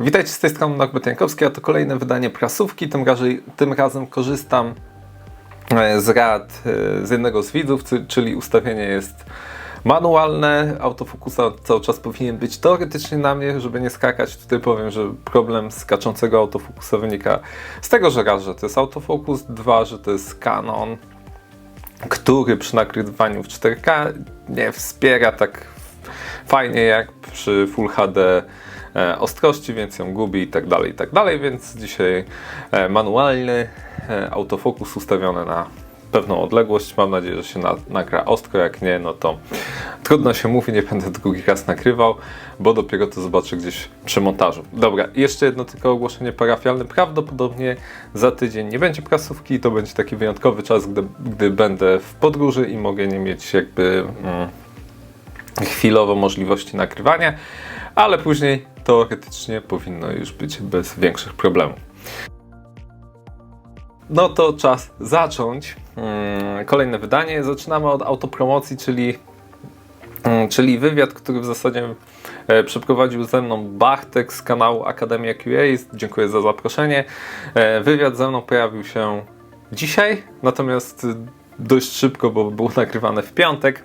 Witajcie z tej strony Norbert Jankowski, a to kolejne wydanie prasówki. Tym, tym razem korzystam e, z rad e, z jednego z widzów, czyli ustawienie jest manualne. Autofokusa cały czas powinien być teoretycznie na mnie, żeby nie skakać. Tutaj powiem, że problem skaczącego autofokusa wynika z tego, że raz, że to jest autofokus, dwa, że to jest Canon, który przy nagrywaniu w 4K nie wspiera tak fajnie jak przy Full HD ostrości, więc ją gubi i tak dalej, i tak dalej, więc dzisiaj e, manualny e, autofokus ustawiony na pewną odległość. Mam nadzieję, że się na, nagra ostro, jak nie, no to trudno się mówi, nie będę drugi raz nagrywał, bo dopiero to zobaczę gdzieś przy montażu. Dobra, jeszcze jedno tylko ogłoszenie parafialne. Prawdopodobnie za tydzień nie będzie prasówki, to będzie taki wyjątkowy czas, gdy, gdy będę w podróży i mogę nie mieć jakby... Mm, chwilowo możliwości nagrywania, ale później teoretycznie powinno już być bez większych problemów. No to czas zacząć mm, kolejne wydanie. Zaczynamy od autopromocji, czyli, mm, czyli wywiad, który w zasadzie e, przeprowadził ze mną Bartek z kanału Akademia QA. Dziękuję za zaproszenie. E, wywiad ze mną pojawił się dzisiaj, natomiast dość szybko, bo było nagrywane w piątek, e,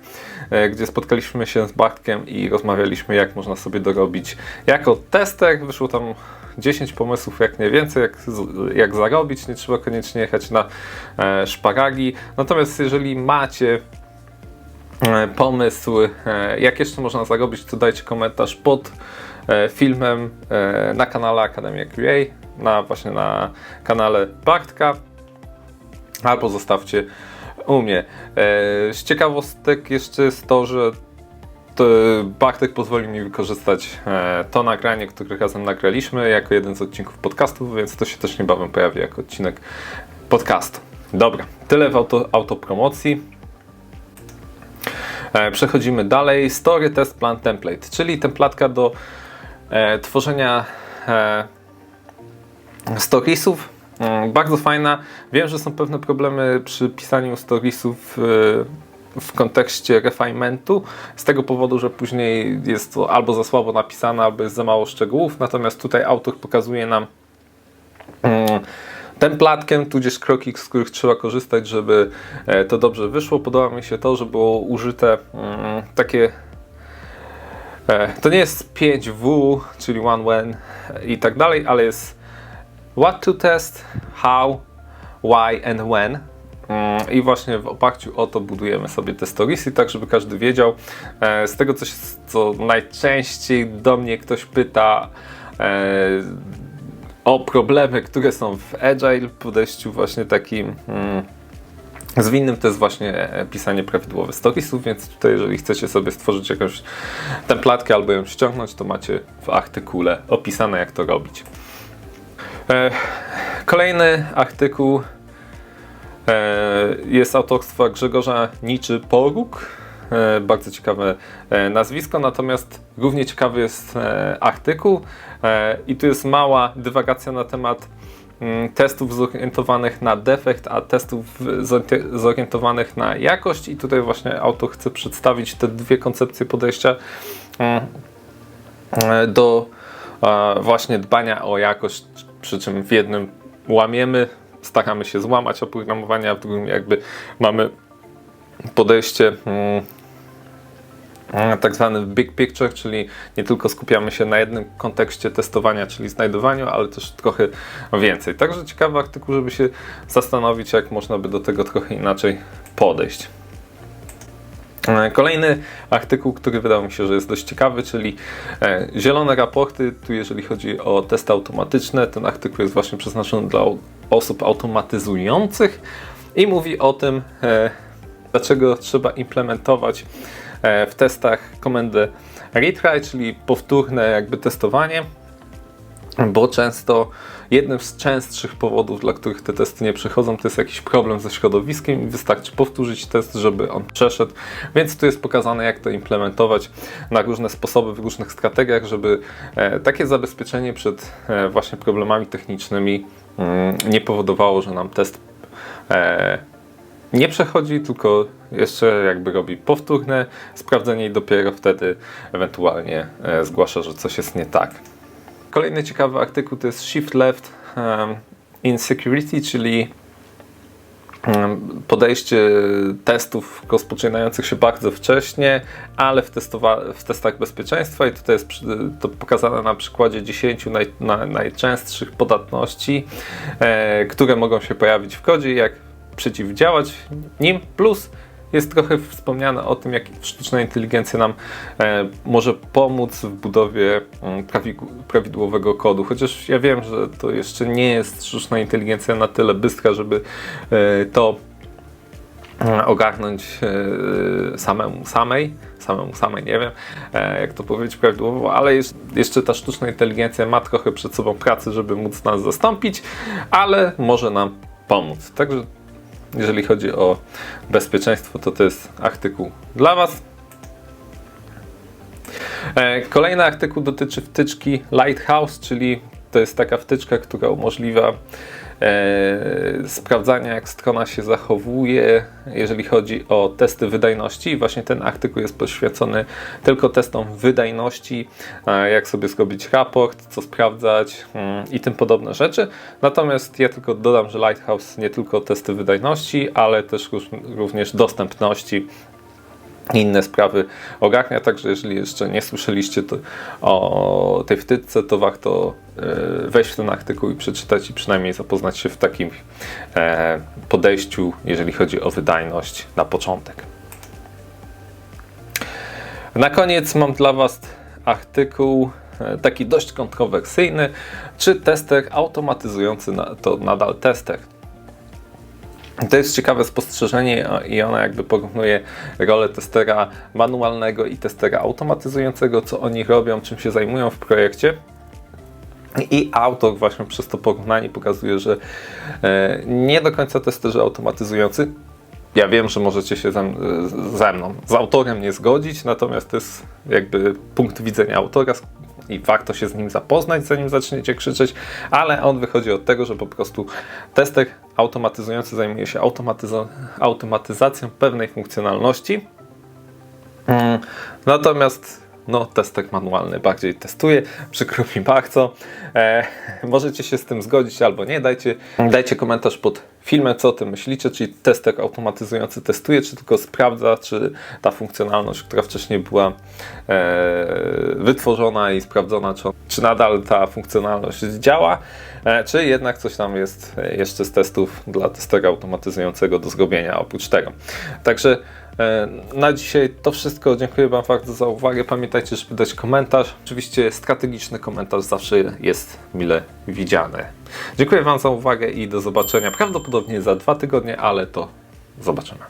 gdzie spotkaliśmy się z Bartkiem i rozmawialiśmy, jak można sobie dorobić jako tester. Wyszło tam 10 pomysłów, jak nie więcej, jak, jak zarobić. Nie trzeba koniecznie jechać na e, szparagi. Natomiast jeżeli macie e, pomysł, e, jak jeszcze można zarobić, to dajcie komentarz pod e, filmem e, na kanale Akademia QA, na właśnie na kanale Bartka, albo zostawcie u mnie. E, Z ciekawostek jeszcze jest to, że Bartek pozwolił mi wykorzystać e, to nagranie, które razem nagraliśmy, jako jeden z odcinków podcastu, więc to się też niebawem pojawi jako odcinek podcastu. Dobra, tyle w auto, autopromocji. E, Przechodzimy dalej. Story Test Plan Template, czyli templatka do tworzenia storiesów. Mm, Bardzo fajna. Wiem, że są pewne problemy przy pisaniu storiesów e, w kontekście refinementu, z tego powodu, że później jest to albo za słabo napisane, albo jest za mało szczegółów. Natomiast tutaj autor pokazuje nam mm, templatkiem, tudzież kroki, z których trzeba korzystać, żeby e, to dobrze wyszło. Podoba mi się to, że było użyte mm, takie e, to nie jest 5W, czyli one when i tak dalej, ale jest what to test, how, why and when. Mm, I właśnie w oparciu o to budujemy sobie te storiesy, tak żeby każdy wiedział. E, Z tego, co, się, co najczęściej do mnie ktoś pyta e, o problemy, które są w Agile podejściu właśnie takim mm, zwinnym, to jest właśnie e, pisanie prawidłowych storiesów, więc tutaj jeżeli chcecie sobie stworzyć jakąś templatkę albo ją ściągnąć, to macie w artykule opisane jak to robić. E, Kolejny artykuł e, jest autorstwa Grzegorza Niczy Poruk. E, Bardzo ciekawe nazwisko, natomiast równie ciekawy jest artykuł i tu jest mała dywagacja na temat mm, testów zorientowanych na defekt, a testów zorientowanych na jakość i tutaj właśnie autor chce przedstawić te dwie koncepcje podejścia mm, do właśnie dbania o jakość, przy czym w jednym łamiemy, staramy się złamać oprogramowanie, a w drugim jakby mamy podejście mm, mm, tak zwany big picture, czyli nie tylko skupiamy się na jednym kontekście testowania, czyli znajdowaniu, ale też trochę więcej. Także ciekawy artykuł, żeby się zastanowić, jak można by do tego trochę inaczej podejść. E, Kolejny artykuł, który wydał mi się, że jest dość ciekawy, czyli e, zielone raporty. Tu jeżeli chodzi o testy automatyczne, ten artykuł jest właśnie przeznaczony dla osób automatyzujących i mówi o tym, e, dlaczego trzeba implementować w testach komendę retry, czyli powtórne jakby testowanie bo często jednym z częstszych powodów, dla których te testy nie przechodzą, to jest jakiś problem ze środowiskiem i wystarczy powtórzyć test, żeby on przeszedł. Więc tu jest pokazane, jak to implementować na różne sposoby, w różnych strategiach, żeby e, takie zabezpieczenie przed e, właśnie problemami technicznymi mm, nie powodowało, że nam test e, nie przechodzi, tylko jeszcze jakby robi powtórne sprawdzenie i dopiero wtedy ewentualnie zgłasza, że coś jest nie tak. Kolejny ciekawy artykuł to jest Shift Left in Security, czyli podejście testów rozpoczynających się bardzo wcześnie, ale w, w testach bezpieczeństwa i tutaj jest to pokazane na przykładzie 10 naj- na- najczęstszych podatności, e, które mogą się pojawić w kodzie, jak przeciwdziałać nim, plus jest trochę wspomniane o tym, jak sztuczna inteligencja nam e, może pomóc w budowie mm, prawi- prawidłowego kodu. Chociaż ja wiem, że to jeszcze nie jest sztuczna inteligencja na tyle bystra, żeby e, to e, ogarnąć e, samemu samej, samemu samej, nie wiem jak to powiedzieć prawidłowo, ale jeszcze ta sztuczna inteligencja ma trochę przed sobą pracy, żeby móc nas zastąpić, ale może nam pomóc. Także jeżeli chodzi o bezpieczeństwo, to to jest artykuł dla Was. E, Kolejny artykuł dotyczy wtyczki Lighthouse, czyli to jest taka wtyczka, która umożliwia sprawdzania, jak strona się zachowuje, jeżeli chodzi o testy wydajności. I właśnie ten artykuł jest poświęcony tylko testom wydajności, e, jak sobie zrobić raport, co sprawdzać mm, i tym podobne rzeczy. Natomiast ja tylko dodam, że Lighthouse nie tylko testy wydajności, ale też również dostępności inne sprawy ogarnia, także jeżeli jeszcze nie słyszeliście o tej wtyczce, to warto e, wejść ten artykuł i przeczytać i przynajmniej zapoznać się w takim e, podejściu, jeżeli chodzi o wydajność na początek. Na koniec mam dla Was artykuł e, taki dość kontrowersyjny, czy tester automatyzujący to nadal tester. To jest ciekawe spostrzeżenie i ona jakby porównuje rolę testera manualnego i testera automatyzującego, co oni robią, czym się zajmują w projekcie. I autor właśnie przez to porównanie pokazuje, że e, nie do końca testerzy automatyzujący. Ja wiem, że możecie się ze, ze mną, z autorem nie zgodzić, natomiast to jest jakby punkt widzenia autora i warto się z nim zapoznać, zanim zaczniecie krzyczeć, ale on wychodzi od tego, że po prostu tester automatyzujący zajmuje się automatyzo- automatyzacją pewnej funkcjonalności. Mm, Natomiast no, testek manualny bardziej testuje, przykro mi bardzo. E, możecie się z tym zgodzić albo nie. Dajcie, dajcie komentarz pod filmem, co o tym myślicie. Czyli testek automatyzujący testuje, czy tylko sprawdza, czy ta funkcjonalność, która wcześniej była e, wytworzona i sprawdzona, czy, czy nadal ta funkcjonalność działa, e, czy jednak coś tam jest jeszcze z testów dla testera automatyzującego do zrobienia oprócz tego. Także Na dzisiaj to wszystko. Dziękuję Wam bardzo za uwagę. Pamiętajcie, żeby dać komentarz. Oczywiście strategiczny komentarz zawsze jest mile widziany. Dziękuję Wam za uwagę i do zobaczenia prawdopodobnie za dwa tygodnie, ale to zobaczymy.